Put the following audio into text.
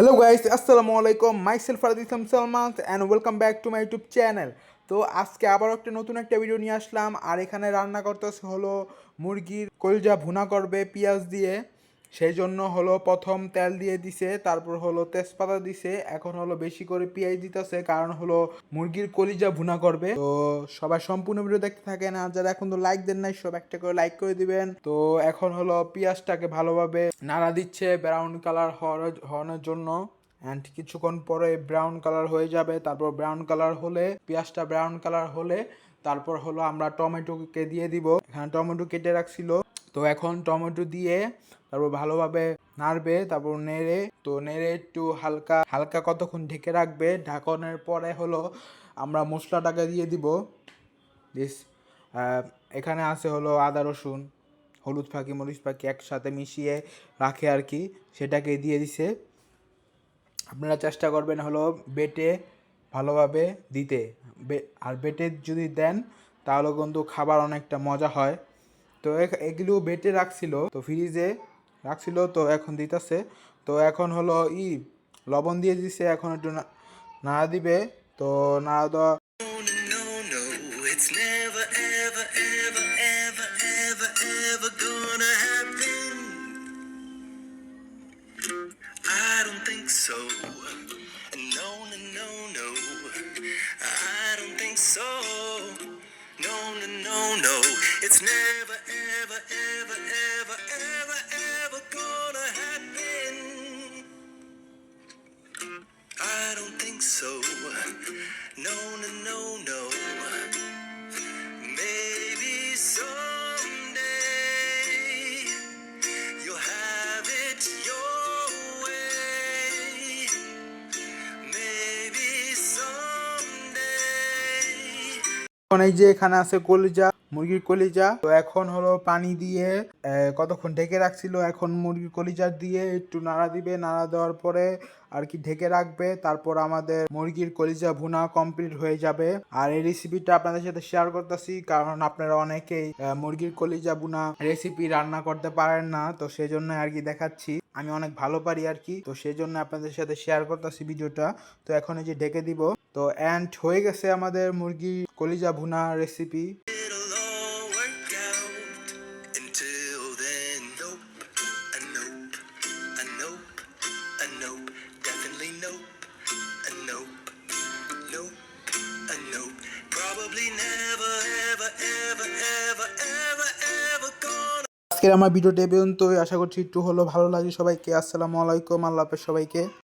Hello guys আসসালামু আলাইকুম myself Farad Islam Salman and welcome back to my YouTube channel তো আজকে আবার একটা নতুন একটা ভিডিও নিয়ে আসলাম। আর এখানে রান্না করতে হলো মুরগির কলজা ভুনা করবে, পেঁয়াজ দিয়ে। সেই জন্য হলো প্রথম তেল দিয়ে দিছে, তারপর হলো তেজপাতা দিছে, এখন হলো বেশি করে পেঁয়াজ দিতেছে, কারণ হলো মুরগির কলিজা ভুনা করবে। তো সবাই সম্পূর্ণ ভিডিও দেখতে থাকেন, আর যারা এখন তো লাইক দেন নাই, সব একটা করে লাইক করে দিবেন। তো এখন হলো পেঁয়াজটাকে ভালোভাবে নাড়া দিচ্ছে ব্রাউন কালার হওয়ার জন্য। অ্যান্ড কিছুক্ষণ পরে ব্রাউন কালার হয়ে যাবে, তারপর ব্রাউন কালার হলে, পেঁয়াজটা ব্রাউন কালার হলে, তারপর হলো আমরা টমেটোকে দিয়ে দিব। এখানে টমেটো কেটে রাখছিল। তো এখন টমেটো দিয়ে তারপর ভালোভাবে নাড়বে, তারপর নেড়ে, তো নেড়ে একটু হালকা হালকা কতক্ষণ ঢেকে রাখবে, ঢাকনের পরে হলো আমরা মশলাটাকে দিয়ে দিব। দিস এখানে আছে হলো আদা, রসুন, হলুদ ফাঁকি, মরিচ ফাঁকি একসাথে মিশিয়ে রাখে আর কি, সেটাকে দিয়ে দিছে। আপনারা চেষ্টা করবেন হলো বেটে ভালোভাবে দিতে। আর বেটে যদি দেন তাহলে কিন্তু খাবার অনেকটা মজা হয়। তো এগুলো বেটে রাখছিল তো ফ্রিজে রাখছিল তো এখন দিতেছে তো এখন হলো ই লবণ দিয়ে দিছে এখন একটু নাড়া দিবে তো নাড়া দেওয়া No, no, no. It's never, ever, ever, ever, ever, ever gonna happen. I don't think so. No, no, no, no. Maybe someday you'll have it your way. Maybe someday. এই যে এখানে আছে কলিজা মুরগির কলিজা। তো এখন হলো পানি দিয়ে কতক্ষণ ঢেকে রাখছিল? এখন মুরগির কলিজা দিয়ে একটু নাড়া দিবে। নাড়া দেওয়ার পরে আর কি ঢেকে রাখবে, তারপর আমাদের মুরগির কলিজা ভুনা কমপ্লিট হয়ে যাবে। আর এই রেসিপিটা আপনাদের সাথে শেয়ার করতেছি, কারণ আপনারা অনেকেই মুরগির কলিজা ভুনা রেসিপি রান্না করতে পারেন না, তো সেই জন্য আর কি দেখাচ্ছি। আমি অনেক ভালো পারি আর কি, তো সেই জন্য আপনাদের সাথে শেয়ার করতেছি ভিডিওটা। তো এখন এই যে ঢেকে দিব। তো অ্যান্ড হয়ে গেছে আমাদের মুরগি কলিজা ভুনা রেসিপি আজকের আমার ভিডিওটা এই পর্যন্তই। আশা করছি একটু হলো ভালো লাগে সবাইকে। আসসালামু আলাইকুম, আল্লাহ হাফেজ সবাইকে।